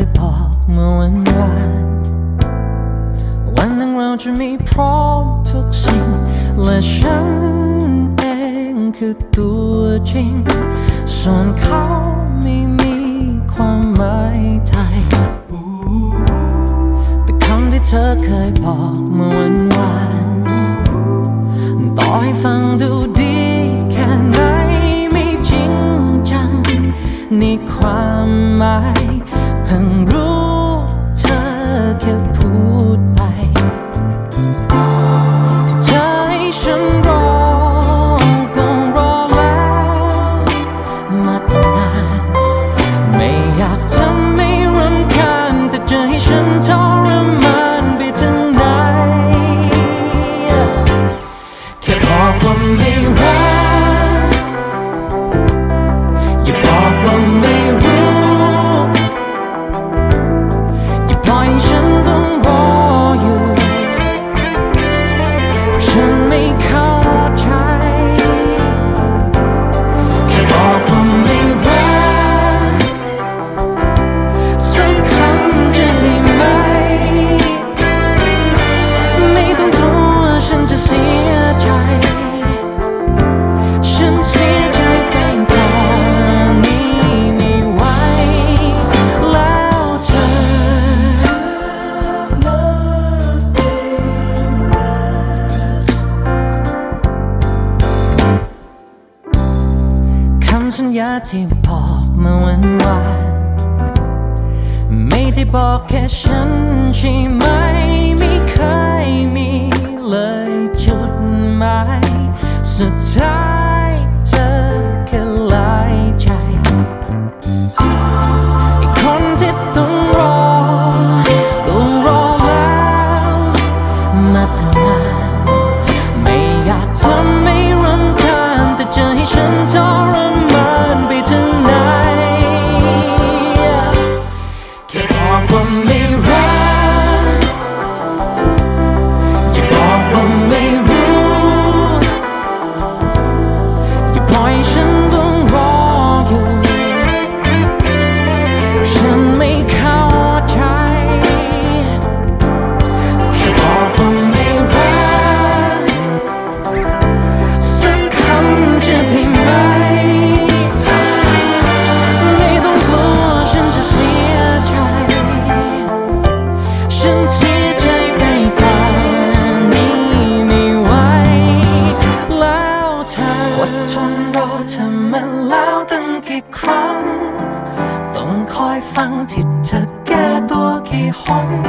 ยบอกเมื่อวันวานวันหนึ่งเราจะมีพร้อมทุกสิ่ง และฉันเองคือตัวจริง ส่วนเขาไม่มีความหมายไทยแต่คำที่เธอเคยบอกเมื่อวันวานต่อให้ฟังดูดีแค่ไหนไม่จริงจังในความหมาย เพิ่ สัญญาที่บอกเมื่อวันวานไม่ได้บอกแค่ฉันใช่ไหม ไม่เคยมีเลยจุดหมายสุดท้ายเธอแค่ลายใจอีกคนที่ต้องรอก็รอแล้วมาตั้ง อดทนรอเธอมาแล้วตั้งกี่ครั้ง ต้องคอยฟังที่เธอแก้ตัวกี่หน